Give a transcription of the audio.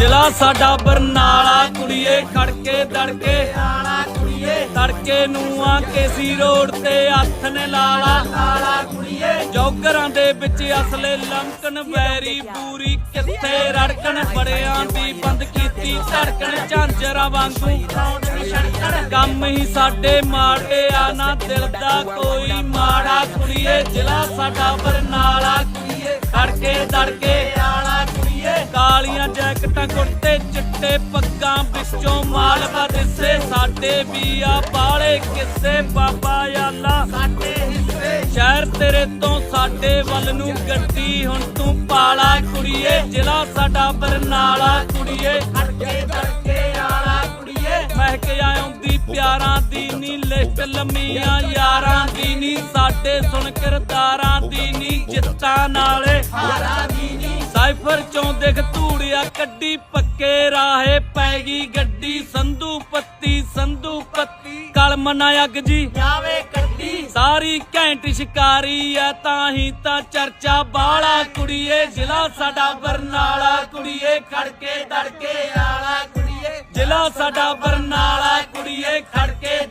ਜ਼ਿਲ੍ਹਾ ਸਾਡਾ ਬਰਨਾਲਾ, ਕੁੜੀਏ ਖੜਕੇ ਦੜਕੇ। ਆਲਾ ਕੁੜੀਏ ਤੜਕੇ ਨੂੰ ਆ ਕੇਸੀ ਰੋਡ ਤੇ ਹੱਥ ਨੇ ਲਾਲਾ। ਆਲਾ ਕੁੜੀਏ ਜੋਗਰਾਂ ਦੇ ਵਿੱਚ ਅਸਲੇ ਲੰਕਨ ਵੈਰੀ ਪੂਰੀ ਕਿੱਥੇ ਰੜਕਣ। ਬੜਿਆਂ ਦੀ ਬੰਦ ਕੀਤੀ ਧੜਕਣ, ਝਾਂਜਰਾਂ ਵਾਂਗੂ ਕੰਮ ਹੀ ਸਾਡੇ ਮਾੜੇ ਆ ਨਾ ਦਿਲ ਦਾ ਕੋਈ ਮਾੜਾ। ਕੁੜੀਏ ਜ਼ਿਲ੍ਹਾ ਸਾਡਾ ਬਰਨਾਲਾ, ਕੁੜੀਏ ਖੜਕੇ ਦੜਕੇ। ਜੈਕਟਾਂ ਕੁੜਤੇ ਚਿੱਟੇ ਪੱਗਾਂ ਵਿੱਚੋਂ ਮਾਲਵਾ ਦਿਸੇ ਸਾਡੇ ਵੀ ਆ ਬਾਲੇ ਕਿੱਸੇ ਬਾਬਾ ਆਲਾ। ਸਾਡੇ ਹਿੱਸੇ। ਸ਼ਹਿਰ ਤੇਰੇ ਤੋਂ ਸਾਡੇ ਵੱਲ ਨੂੰ ਗੱਡੀ ਹੁਣ ਤੂੰ ਪਾਲਾ ਕੁੜੀਏ। ਜ਼ਿਲ੍ਹਾ ਸਾਡਾ ਬਰਨਾਲਾ ਕੁੜੀਏ। ਖੜਕੇ ਦੜਕੇ ਆਲਾ ਕੁੜੀਏ। ਮਹਿਕ ਆਉਂਦੀ ਪਿਆਰਾਂ ਦੀ ਨੀ ਲਿਸਟ ਲੰਮੀਆਂ ਯਾਰਾਂ ਦੀ ਨੀ। ਸਾਡੇ ਸੁਣ ਕਿਰਦਾਰਾਂ ਦੀ ਨੀ ਜਿੱਤਾਂ ਨਾਲੇ। ਹਾਰਾਂ ਦੀ ਨੀ। ਸਾਈਫਰ ਚੋਂ ਦੇਖ ਧੂੜਿਆ ਕੱਢੀ ਪੱਕੇ ਰਾਹੇ ਪੈ ਗਈ ਗੱਡੀ ਸੰਧੂ ਪੱਤੀ ਸੰਧੂ ਪੱਤੀ। ਕਲਮ ਨਾ ਅੱਗ ਜੀ। ਜਾਵੇ ਕੱਢੀ। ਸਾਰੀ ਘੈਂਟ ਸ਼ਿਕਾਰੀ ਐ ਤਾਂ ਹੀ ਤਾਂ ਚਰਚਾ ਬਾਲਾ ਕੁੜੀਏ ਜ਼ਿਲ੍ਹਾ ਸਾਡਾ ਬਰਨਾਲਾ ਕੁੜੀਏ ਖੜਕੇ ਦੜਕੇ ਆਲਾ ਕੁੜੀਏ। ਜ਼ਿਲ੍ਹਾ ਸਾਡਾ ਬਰਨਾਲਾ ਕੁੜੀਏ ਖੜਕੇ ਆ